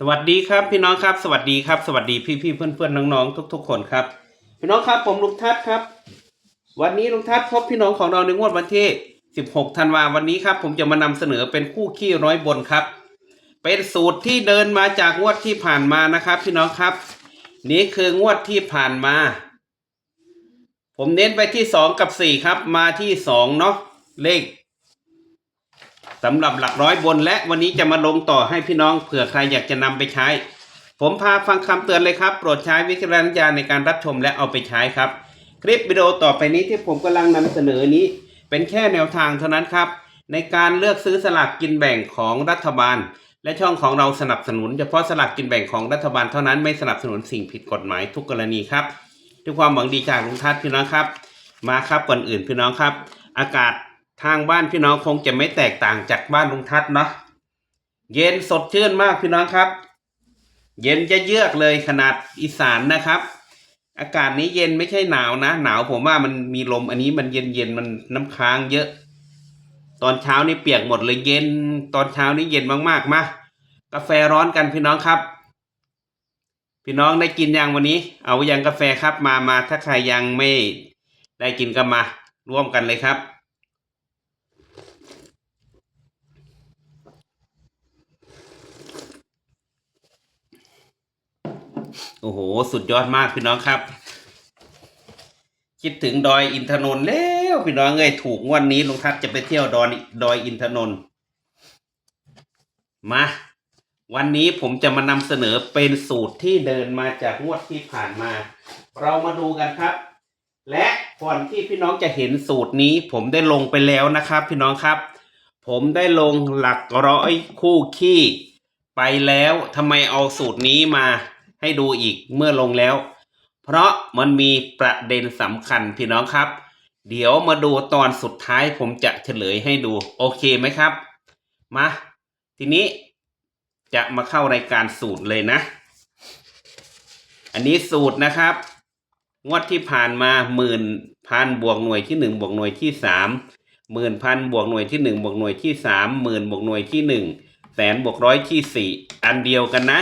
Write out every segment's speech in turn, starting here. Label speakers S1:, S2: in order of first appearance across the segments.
S1: สวัสดีครับพี่น้องครับ สวัสดีครับ สวัสดีพี่พี่เพื่อนเพื่อนๆน้องๆทุก ๆ คนครับ พี่น้องครับผมลุงทัศครับ วันนี้ลุงทัศพบพี่น้องของเราในงวดวันที่ 16 ธันวาวันนี้ครับ ผมจะมานำเสนอเป็นคู่ขี้ร้อยบนครับ เป็นสูตรที่เดินมาจากงวดที่ผ่านมานะครับ พี่น้องครับ นี่คืองวดที่ผ่านมา ผมเน้นไปที่สองกับสี่ครับ มาที่สองเนาะเลข สำหรับหลักร้อยบนและวันนี้จะมาลงต่อให้พี่น้องเผื่อใครอยากจะนำไปใช้ ผมพาฟังคำเตือนเลยครับ โปรดใช้วิจารณญาณในการรับชมและเอาไปใช้ครับ คลิปวิดีโอต่อไปนี้ที่ผมกำลังนำเสนอนี้ เป็นแค่แนวทางเท่านั้นครับ ในการเลือกซื้อสลากกินแบ่งของรัฐบาล และช่องของเราสนับสนุนเฉพาะสลากกินแบ่งของรัฐบาลเท่านั้นไม่สนับสนุนสิ่งผิดกฎหมายทุกกรณีครับด้วยความหวังดีจากลุงทัศน์พี่น้องครับ มาครับก่อนอื่นพี่น้องครับ อากาศ ทางบ้านพี่น้องคงจะไม่แตกต่างจากบ้านลุงทัศน์เนาะเย็นสดชื่นมากพี่น้องครับ เย็นจะเยือกเลยขนาดอีสานนะครับ อากาศนี้เย็นไม่ใช่หนาวนะ หนาวผมว่ามันมีลมอันนี้มันเย็นเย็นมันน้ำค้างเยอะ ตอนเช้านี่เปียกหมดเลยเย็น ตอนเช้านี่เย็นมากๆมากาแฟร้อนกันพี่น้องครับ พี่น้องได้กินยังวันนี้ เอายังกาแฟครับมามาถ้าใครยังไม่ได้กินก็มาร่วมกันเลยครับ โอ้โห สุดยอดมากพี่น้องครับ คิดถึงดอยอินทนนท์แล้วพี่น้องเอ้ยถูกงวันนี้ลุงทัศจะไปเที่ยวดอยดอยอินทนนท์มา วันนี้ผมจะมานำเสนอเป็นสูตรที่เดินมาจากงวดที่ผ่านมา เรามาดูกันครับ และก่อนที่พี่น้องจะเห็นสูตรนี้ ผมได้ลงไปแล้วนะครับ พี่น้องครับ ผมได้ลงหลักร้อยคู่ขี้ไปแล้วทำไมเอาสูตรนี้มา ให้ดูอีกเมื่อลงแล้ว เพราะมันมีประเด็นสำคัญพี่น้องครับ เดี๋ยวมาดูตอนสุดท้ายผมจะเฉลยให้ดูโอเคไหมครับ มา ทีนี้จะมาเข้ารายการสูตรเลยนะ อันนี้สูตรนะครับ งวดที่ผ่านมาหมื่นพันบวกหน่วยที่หนึ่งบวกหน่วยที่สามหมื่นพันบวกหน่วยที่หนึ่งบวกหน่วยที่สามหมื่นบวกหน่วยที่หนึ่งแสนบวกร้อยที่สี่อันเดียวกันนะ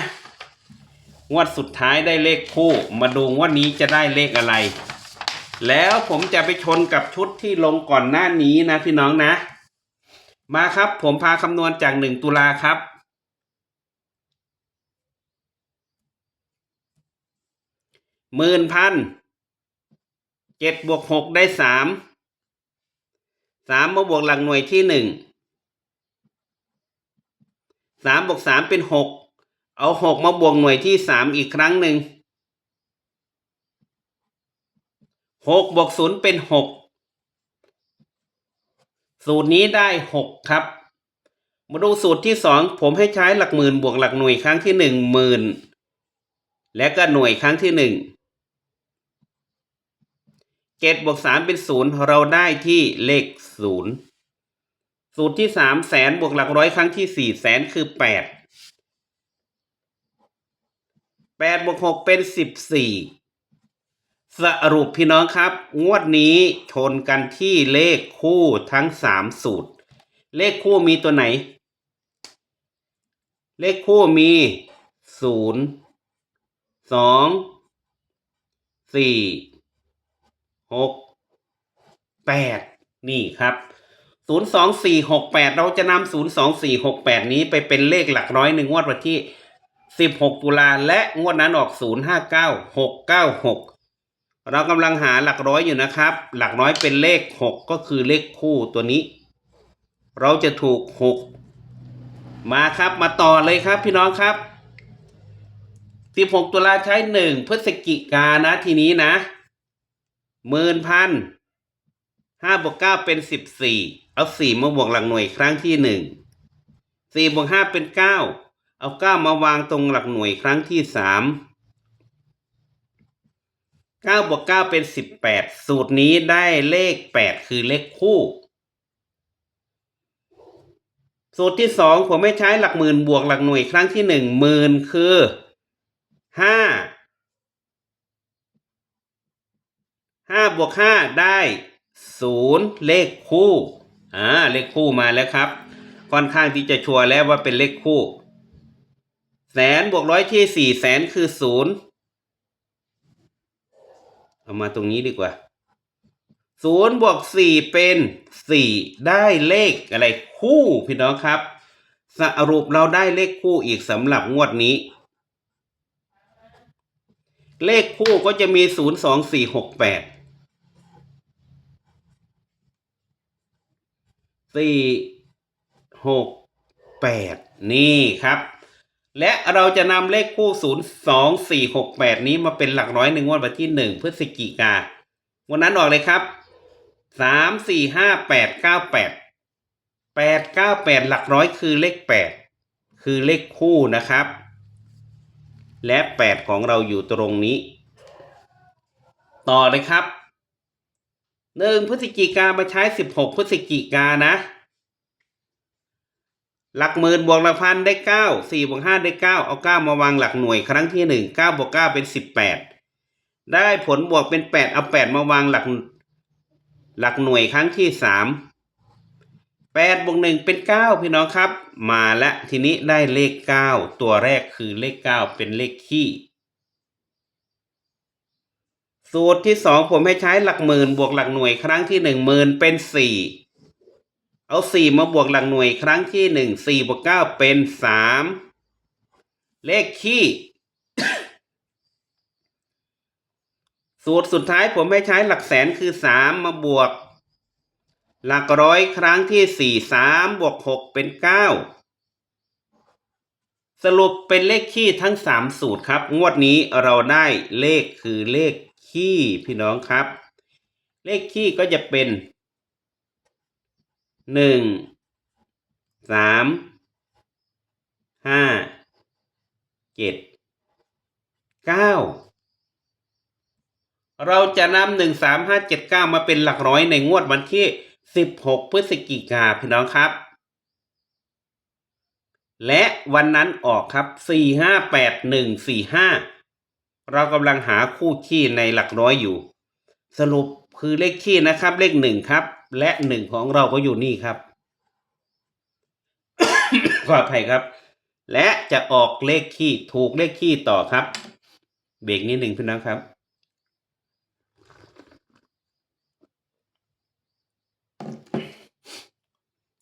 S1: งวดสุดท้ายได้เลขคู่ มาดูงวดนี้จะได้เลขอะไร แล้วผมจะไปชนกับชุดที่ลงก่อนหน้านี้นะพี่น้องนะ มาครับผมพาคำนวณจากหนึ่งตุลาครับหมื่นพันเจ็ดบวกหกได้สามสามมาบวกหลักหน่วยที่หนึ่งสามบวกสามเป็นหก เอาหกมาบวกหน่วยที่สามอีกครั้งหนึ่งหกบวกศูนย์เป็นหกสูตรนี้ได้หกครับ มาดูสูตรที่สองผมให้ใช้หลักหมื่นบวกหลักหน่วยครั้งที่หนึ่งหมื่นและก็หน่วยครั้งที่หนึ่งเจ็ดบวกสามเป็นศูนย์เราได้ที่เลขศูนย์สูตรที่สามแสนบวกหลักร้อยครั้งที่สี่แสนคือแปด แปดบวกหกเป็นสิบสี่สรุปพี่น้องครับ งวดนี้ชนกันที่เลขคู่ทั้งสามสูตร เลขคู่มีตัวไหน เลขคู่มีศูนย์สองสี่หกแปดนี่ครับศูนย์สองสี่หกแปดเราจะนำศูนย์สองสี่หกแปดนี้ไปเป็นเลขหลักร้อยหนึ่งงวดวันที่ สิบหกตุลาและงวดนั้นออกศูนย์ห้าเก้าหกเก้าหกเรากำลังหาหลักร้อยอยู่นะครับ หลักร้อยเป็นเลขหกก็คือเลขคู่ตัวนี้ เราจะถูกหกมาครับมาต่อเลยครับพี่น้องครับสิบหกตุลาใช้หนึ่งพฤศจิกานะทีนี้นะหมื่นพันห้าบวกเก้าเป็นสิบสี่เอาสี่มาบวกหลักหน่วยครั้งที่หนึ่งสี่บวกห้าเป็นเก้า เอาเก้ามาวางตรงหลักหน่วยครั้งที่สามเก้าบวกเก้าเป็นสิบแปดสูตรนี้ได้เลขแปดคือเลขคู่ สูตรที่สองผมไม่ใช้หลักหมื่นบวกหลักหน่วยครั้งที่หนึ่งหมื่นคือห้าห้าบวกห้าได้ศูนย์เลขคู่อ่าเลขคู่มาแล้วครับ ค่อนข้างที่จะชัวร์แล้วว่าเป็นเลขคู่ แสนบวกร้อยที่สี่แสนคือศูนย์เอามาตรงนี้ดีกว่าศูนย์บวกสี่เป็นสี่ได้เลขอะไรคู่พี่น้องครับ สรุปเราได้เลขคู่อีกสำหรับงวดนี้ เลขคู่ก็จะมีศูนย์สองสี่หกแปดสี่หกแปดนี่ครับ และเราจะนำเลขคู่ศูนย์สองสี่หกแปดนี้มาเป็นหลักร้อยหนึ่งงวดวันที่หนึ่งพฤศจิกาวันนั้นออกเลยครับสามสี่ห้าแปดเก้าแปดแปดเก้าแปดหลักร้อยคือเลขแปดคือเลขคู่นะครับ และแปดของเราอยู่ตรงนี้ ต่อเลยครับหนึ่งพฤศจิกามาใช้สิบหกพฤศจิกานะ หลักหมื่นบวกหลักพันได้เก้าสี่บวกห้าได้เก้าเอาเก้ามาวางหลักหน่วยครั้งที่หนึ่งเก้าบวกเก้าเป็นสิบแปดได้ผลบวกเป็นแปดเอาแปดมาวางหลัก หลักหน่วยครั้งที่สามแปดบวกหนึ่งเป็นเก้าพี่น้องครับ มาและทีนี้ได้เลขเก้าตัวแรกคือเลขเก้าเป็นเลขคี่สูตรที่สองผมให้ใช้หลักหมื่นบวกหลักหน่วยครั้งที่หนึ่งหมื่นเป็นสี่ เอาสี่มาบวกหลักหน่วยครั้งที่หนึ่งสี่บวกเก้าเป็นสามเลขคี่สูตรสุดท้ายผมให้ใช้หลักแสนคือสามมาบวก หลักร้อยครั้งที่สี่สามบวกหกเป็นเก้าสรุปเป็นเลขคี่ทั้งสามสูตรครับ งวดนี้เราได้เลขคือเลขคี่พี่น้องครับ เลขคี่ก็จะเป็น หนึ่งสามห้าเจ็ดเก้าเราจะนำหนึ่งสามห้าเจ็ดเก้ามาเป็นหลักร้อยในงวดวันที่สิบหกพฤศจิกาพี่น้องครับ และวันนั้นออกครับสี่ห้าแปดหนึ่งสี่ห้าเรากำลังหาคู่ขี้ในหลักร้อยอยู่ สรุปคือเลขขี้นะครับ เลขหนึ่งครับ และหนึ่งของเราก็อยู่นี่ครับ ขออภัยครับ และจะออกเลขขี้ถูกเลขขี้ต่อครับ เบรกนิดหนึ่งพี่น้องครับ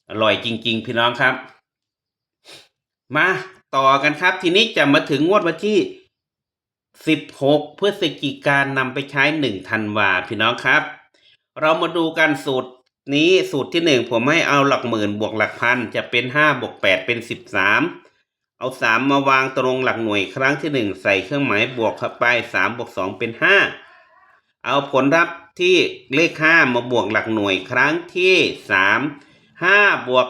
S1: อร่อยจริง ๆ พี่น้องครับ มาต่อกันครับ ทีนี้จะมาถึงงวดวันที่ 16 พฤศจิกายนนำไปใช้1ธันวาพี่น้องครับ เรามาดูกันสูตร นี้สูตรที่1ผมให้เอาหลักหมื่นบวกหลักพันจะเป็น5บวก8เป็น13เอา3มมาวางตรงหลักหน่วยครั้งที่1ใส่เครื่องหมายบวกเข้าไป3บวก2เป็น5เอาผลลัพธ์ที่เลข5มาบวกหลักหน่วยครั้งที่3 5บวก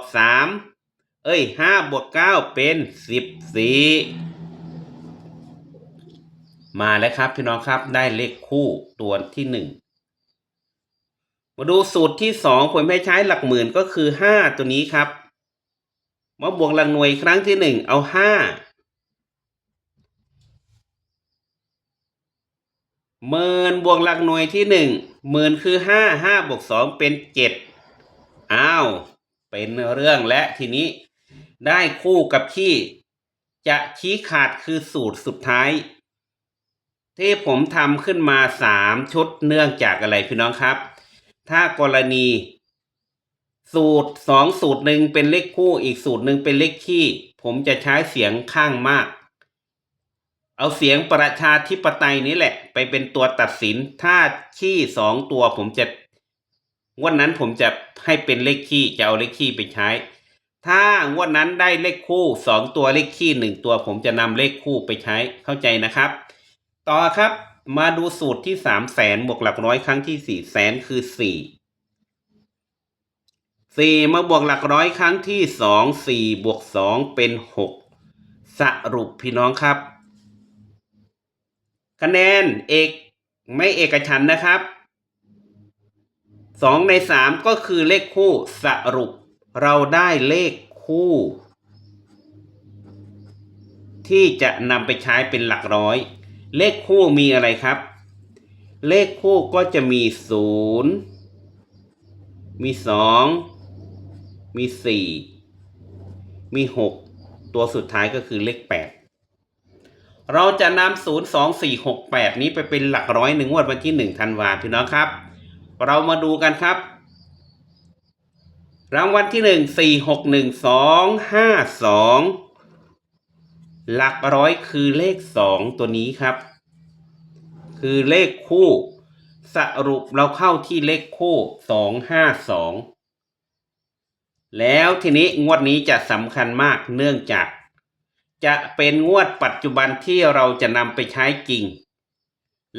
S1: 3เอ้ย5บวก9เป็น14มาแล้วครับพี่น้องครับได้เลขคู่ตัวที่หนึ่ง มาดูสูตรที่สองผมให้ใช้หลักหมื่นก็คือห้าตัวนี้ครับ มาบวกหลักหน่วยครั้งที่หนึ่งเอาห้าหมื่นบวกหลักหน่วยที่หนึ่งหมื่นคือห้าห้าบวกสองเป็นเจ็ดอ้าว เป็นเรื่องและทีนี้ได้คู่กับที่จะชี้ขาดคือสูตรสุดท้าย ที่ผมทำขึ้นมาสามชุดเนื่องจากอะไรพี่น้องครับ ถ้ากรณี สูตรสองสูตรหนึ่งเป็นเลขคู่อีกสูตรหนึ่งเป็นเลขคี่ ผมจะใช้เสียงข้างมาก เอาเสียงประชาธิปไตยนี้แหละ ไปเป็นตัวตัดสิน ถ้าขี้สองตัวผมจะวันนั้นผมจะให้เป็นเลขขี้จะเอาเลขขี้ไปใช้ ถ้างวดนั้นได้เลขคู่สองตัวเลขขี้หนึ่งตัว ผมจะนำเลขคู่ไปใช้เข้าใจนะครับ ต่อครับ มาดูสูตรที่สามแสนบวกหลักร้อยครั้งที่สี่แสนคือสี่สี่มาบวกหลักร้อยครั้งที่สองสี่บวกสองเป็นหกสรุปพี่น้องครับ คะแนนเอกไม่เอกฉันนะครับสองในสามก็คือเลขคู่สรุปเราได้เลขคู่ ที่จะนำไปใช้เป็นหลักร้อย เลขคู่มีอะไรครับ เลขคู่ก็จะมีศูนย์มีสองมีสี่มีหกตัวสุดท้ายก็คือเลขแปดเราจะนำศูนย์สองสี่หกแปดนี้ไปเป็นหลักร้อยหนึ่งงวดวันที่หนึ่งธันวาพี่น้องครับ เรามาดูกันครับ รางวัลที่หนึ่งสี่หกหนึ่งสองห้าสอง หลักร้อยคือเลขสองตัวนี้ครับ คือเลขคู่ สรุปเราเข้าที่เลขคู่สองห้าสองแล้วทีนี้งวดนี้จะสำคัญมากเนื่องจาก จะเป็นงวดปัจจุบันที่เราจะนำไปใช้จริง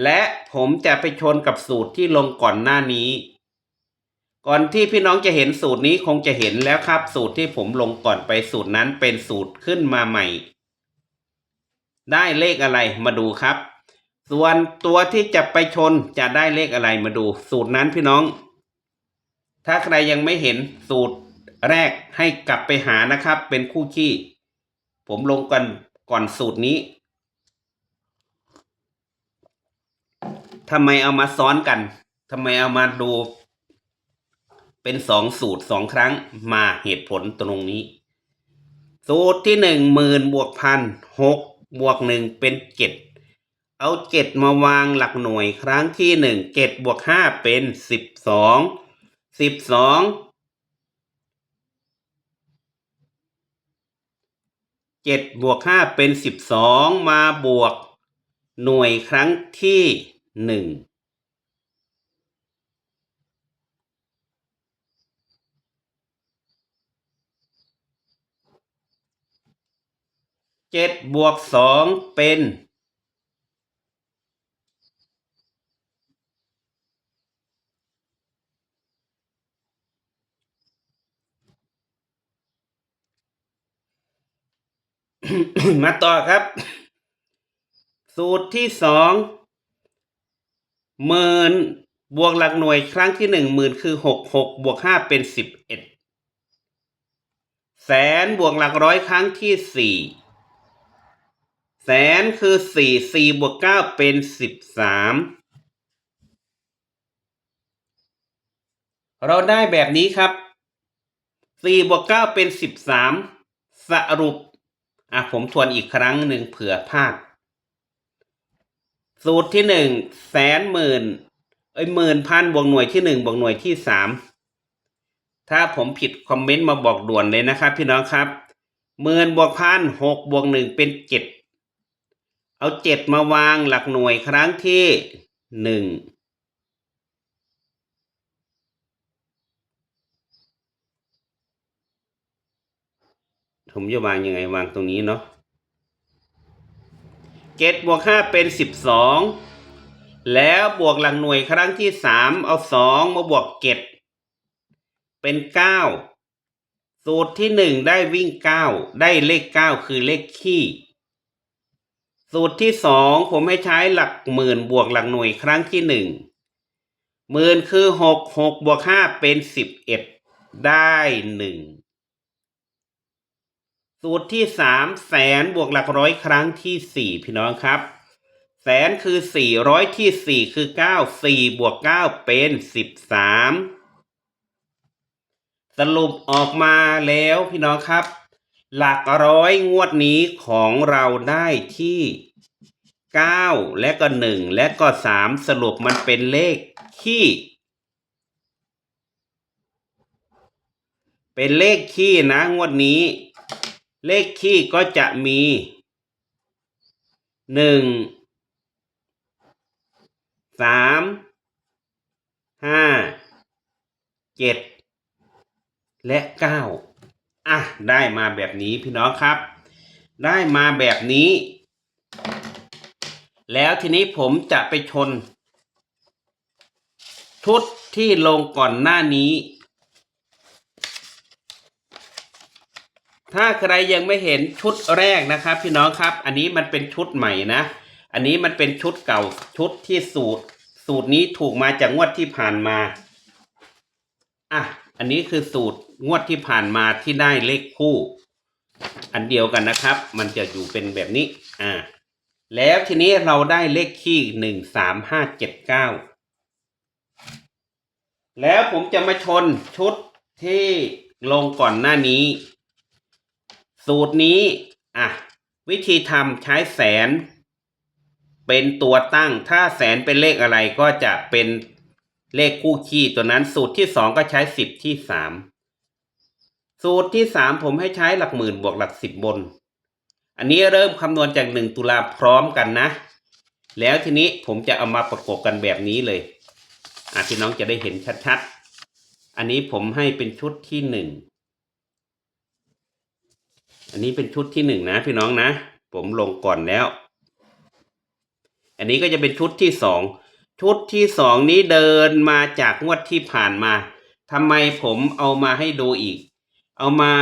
S1: และผมจะไปชนกับสูตรที่ลงก่อนหน้านี้ ก่อนที่พี่น้องจะเห็นสูตรนี้คงจะเห็นแล้วครับ สูตรที่ผมลงก่อนไปสูตรนั้นเป็นสูตรขึ้นมาใหม่ ได้เลขอะไรมาดูครับ ส่วนตัวที่จะไปชนจะได้เลขอะไรมาดู สูตรนั้นพี่น้อง ถ้าใครยังไม่เห็นสูตรแรกให้กลับไปหานะครับ เป็นคู่ขี้ ผมลงกันก่อนสูตรนี้ทำไมเอามาซ้อนกันทำไมเอามาดู เป็นสองสูตรสองครั้งมาเหตุผลตรงนี้ สูตรที่หนึ่งหมื่นบวกพันหก บวกหนึ่งเป็นเจ็ดเอาเจ็ดมาวางหลักหน่วยครั้งที่หนึ่งเจ็ดบวกห้าเป็นสิบสองสิบสองเจ็ดบวกห้าเป็นสิบสองมาบวกหน่วยครั้งที่หนึ่ง เจ็ดบวกสองเป็นมาต่อครับ สูตรที่สองหมื่นบวกหลักหน่วยครั้งที่หนึ่งหมื่นคือหกหกบวกห้าเป็นสิบเอ็ดแสนบวกหลักร้อยครั้งที่สี่ แสนคือสี่สี่บวกเก้าเป็นสิบสามเราได้แบบนี้ครับสี่บวกเก้าเป็นสิบสามสรุปอะผมทวนอีกครั้งหนึ่งเผื่อพลาด สูตรที่หนึ่งแสนหมื่นเอ้ยหมื่นพันบวกหน่วยที่หนึ่งบวกหน่วยที่สามถ้าผมผิดคอมเมนต์มาบอกด่วนเลยนะครับพี่น้องครับหมื่นบวกพันหกบวกหนึ่งเป็นเจ็ด เอาเจ็ดมาวางหลักหน่วยครั้งที่หนึ่งผมจะวางยังไงวางตรงนี้เนาะเจ็ดบวกห้าเป็นสิบสองแล้วบวกหลักหน่วยครั้งที่สามเอาสองมาบวกเจ็ดเป็นเก้าสูตรที่หนึ่งได้วิ่งเก้าได้เลขเก้าคือเลขขี้ สูตรที่สองผมให้ใช้หลักหมื่นบวกหลักหน่วยครั้งที่หนึ่งหมื่นคือหกหกบวกห้าเป็นสิบเอ็ดได้หนึ่งสูตรที่สามแสนบวกหลักร้อยครั้งที่สี่พี่น้องครับ แสนคือสี่ร้อยที่สี่คือเก้าสี่บวกเก้าเป็นสิบสามสรุปออกมาแล้วพี่น้องครับ หลักร้อยงวดนี้ของเราได้ที่เก้าและก็หนึ่งและก็สามสรุปมันเป็นเลขขี้ เป็นเลขขี้นะงวดนี้ เลขขี้ก็จะมีหนึ่งสามห้าเจ็ดและเก้า อะได้มาแบบนี้พี่น้องครับ ได้มาแบบนี้ แล้วทีนี้ผมจะไปชนชุดที่ลงก่อนหน้านี้ ถ้าใครยังไม่เห็นชุดแรกนะครับ พี่น้องครับ อันนี้มันเป็นชุดใหม่นะ อันนี้มันเป็นชุดเก่าชุดที่สูตร สูตรนี้ถูกมาจากงวดที่ผ่านมา อะ อันนี้คือสูตร งวดที่ผ่านมาที่ได้เลขคู่ อันเดียวกันนะครับ มันจะอยู่เป็นแบบนี้ อ่า แล้วทีนี้เราได้เลขคี่หนึ่งสามห้าเจ็ดเก้าแล้วผมจะมาชนชุดที่ลงก่อนหน้านี้ สูตรนี้ อะ วิธีทำใช้แสน เป็นตัวตั้ง ถ้าแสนเป็นเลขอะไรก็จะเป็นเลขคู่ขี้ตัวนั้นสูตรที่สองก็ใช้สิบที่สาม สูตรที่สามผมให้ใช้หลักหมื่นบวกหลักสิบบน อันนี้เริ่มคำนวณจากหนึ่งตุลาพร้อมกันนะ แล้วทีนี้ผมจะเอามาประกบกันแบบนี้เลยอะพี่น้องจะได้เห็นชัดๆ อันนี้ผมให้เป็นชุดที่หนึ่ง อันนี้เป็นชุดที่หนึ่งนะพี่น้องนะ ผมลงก่อนแล้ว อันนี้ก็จะเป็นชุดที่สอง ชุดที่สองนี้เดินมาจากงวดที่ผ่านมาทำไมผมเอามาให้ดูอีก เอามา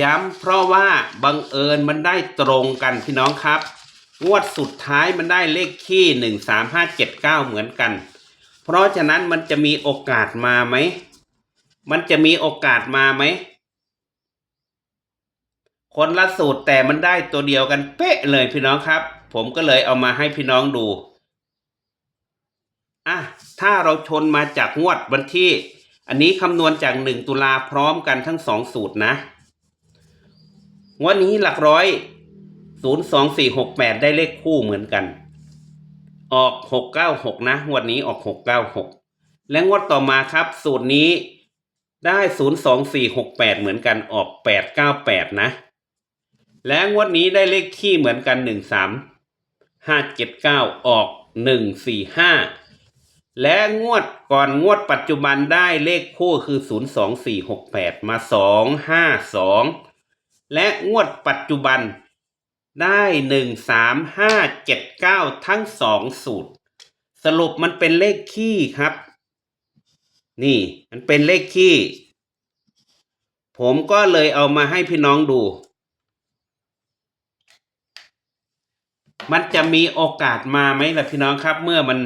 S1: ย้ำเพราะว่าบังเอิญมันได้ตรงกันพี่น้องครับ งวดสุดท้ายมันได้เลขขี้หนึ่งสามห้าเจ็ดเก้าเหมือนกัน เพราะฉะนั้นมันจะมีโอกาสมาไหม มันจะมีโอกาสมาไหม คนละสูตรแต่มันได้ตัวเดียวกันเป๊ะเลยพี่น้องครับ ผมก็เลยเอามาให้พี่น้องดูอะถ้าเราชนมาจากงวดวันที่ อันนี้คำนวณจากหนึ่งตุลาพร้อมกันทั้งสองสูตรนะวดนี้หลักร้อยศูนย์สองสี่หกแปดได้เลขคู่เหมือนกัน ออกหกเก้าหกนะงวดนี้ออกหกเก้าหกและงวดต่อมาครับ สูตรนี้ได้ศูนย์สองสี่หกแปดเหมือนกันออกแปดเก้าแปดนะ และงวดนี้ได้เลขขี้เหมือนกันหนึ่งสามห้าเจ็ดเก้าออกหนึ่งสี่ห้า และงวดก่อนงวดปัจจุบันได้เลขคู่คือศูนย์สองสี่หกแปดมาสองห้าสองและงวดปัจจุบันได้หนึ่งสามห้าเจ็ดเก้าทั้งสองสูตร สรุปมันเป็นเลขขี้ครับ นี่มันเป็นเลขขี้ ผมก็เลยเอามาให้พี่น้องดู มันจะมีโอกาสมาไหมล่ะพี่น้องครับ เมื่อมัน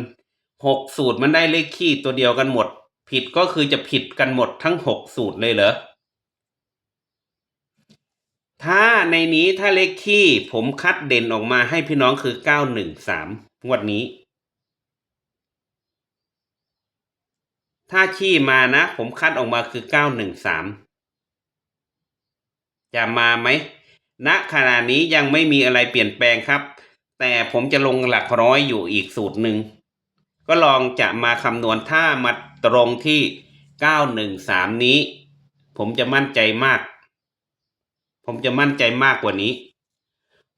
S1: หกสูตรมันได้เลขขี้ตัวเดียวกันหมด ผิดก็คือจะผิดกันหมดทั้งหกสูตรเลยเหรอถ้าในนี้ถ้าเลขขี้ผมคัดเด่นออกมาให้พี่น้องคือเก้าหนึ่งสามงวดนี้ ถ้าขี้มานะ ผมคัดออกมาคือเก้าหนึ่งสามจะมาไหมณขณะนี้ยังไม่มีอะไรเปลี่ยนแปลงครับ แต่ผมจะลงหลักร้อยอยู่อีกสูตรหนึ่ง ก็ลองจะมาคำนวณถ้ามาตรงที่เก้าหนึ่งสามนี้ ผมจะมั่นใจมาก ผมจะมั่นใจมากกว่านี้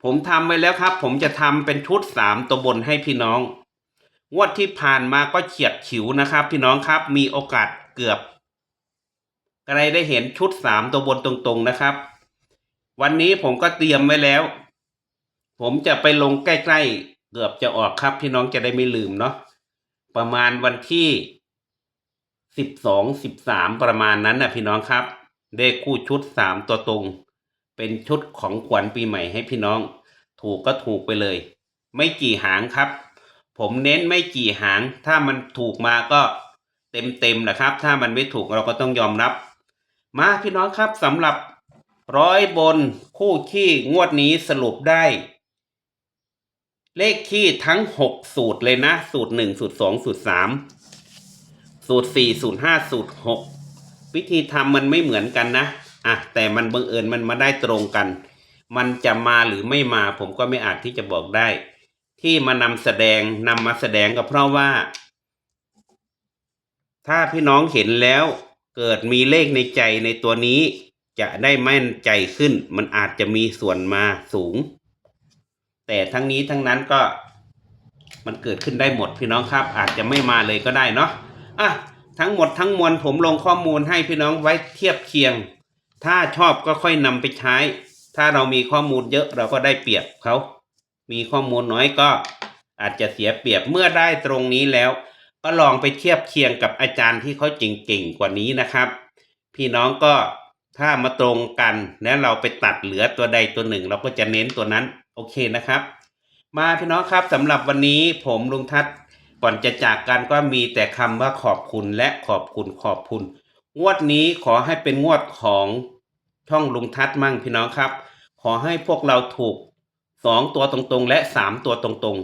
S1: ผมทำไว้แล้วครับ ผมจะทำเป็นชุดสามตัวบนให้พี่น้อง งวดที่ผ่านมาก็เฉียดฉิวนะครับ พี่น้องครับ มีโอกาสเกือบใครได้เห็นชุดสามตัวบนตรงๆนะครับ วันนี้ผมก็เตรียมไว้แล้ว ผมจะไปลงใกล้ๆ เกือบจะออกครับ พี่น้องจะได้ไม่ลืมเนาะ ประมาณวันที่สิบสองสิบสามประมาณนั้นนะพี่น้องครับ ได้คู่ชุดสามตัวตรง เป็นชุดของขวัญปีใหม่ให้พี่น้อง ถูกก็ถูกไปเลย ไม่กี่หางครับ ผมเน้นไม่กี่หาง ถ้ามันถูกมาก็เต็มเต็มนะครับ ถ้ามันไม่ถูกเราก็ต้องยอมรับ มาพี่น้องครับสำหรับร้อยบนคู่ขี้งวดนี้สรุปได้ เลขขี้ทั้งหกสูตรเลยนะ สูตรหนึ่งสูตรสองสูตรสามสูตรสี่สูตรห้าสูตรหกวิธีทำมันไม่เหมือนกันนะอะแต่มันบังเอิญมันมาได้ตรงกัน มันจะมาหรือไม่มาผมก็ไม่อาจที่จะบอกได้ ที่มานำแสดงนำมาแสดงก็เพราะว่า ถ้าพี่น้องเห็นแล้วเกิดมีเลขในใจในตัวนี้ จะได้แม่นใจขึ้น มันอาจจะมีส่วนมาสูง แต่ทั้งนี้ทั้งนั้นก็มันเกิดขึ้นได้หมดพี่น้องครับ อาจจะไม่มาเลยก็ได้เนาะอะทั้งหมดทั้งมวลผมลงข้อมูลให้พี่น้องไว้เทียบเคียง ถ้าชอบก็ค่อยนำไปใช้ ถ้าเรามีข้อมูลเยอะเราก็ได้เปรียบเขา มีข้อมูลน้อยก็อาจจะเสียเปรียบเมื่อได้ตรงนี้แล้ว ก็ลองไปเทียบเคียงกับอาจารย์ที่เขาเก่งกว่านี้นะครับ พี่น้องก็ถ้ามาตรงกันแล้วเราไปตัดเหลือตัวใดตัวหนึ่ง เราก็จะเน้นตัวนั้น โอเคนะครับ มาพี่น้องครับสำหรับวันนี้ผมลุงทัศน์ก่อนจะจากกันก็มีแต่คำว่าขอบคุณและขอบคุณขอบคุณ งวดนี้ขอให้เป็นงวดของช่องลุงทัศน์มั่งพี่น้องครับ ขอให้พวกเราถูกสองตัวตรงๆ และสามตัวตรง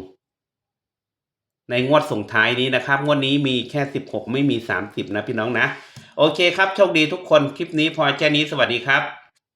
S1: ๆ ในงวดส่งท้ายนี้นะครับ งวดนี้มีแค่สิบหกไม่มีสามสิบนะพี่น้องนะ โอเคครับโชคดีทุกคนคลิปนี้พอแค่นี้สวัสดีครับ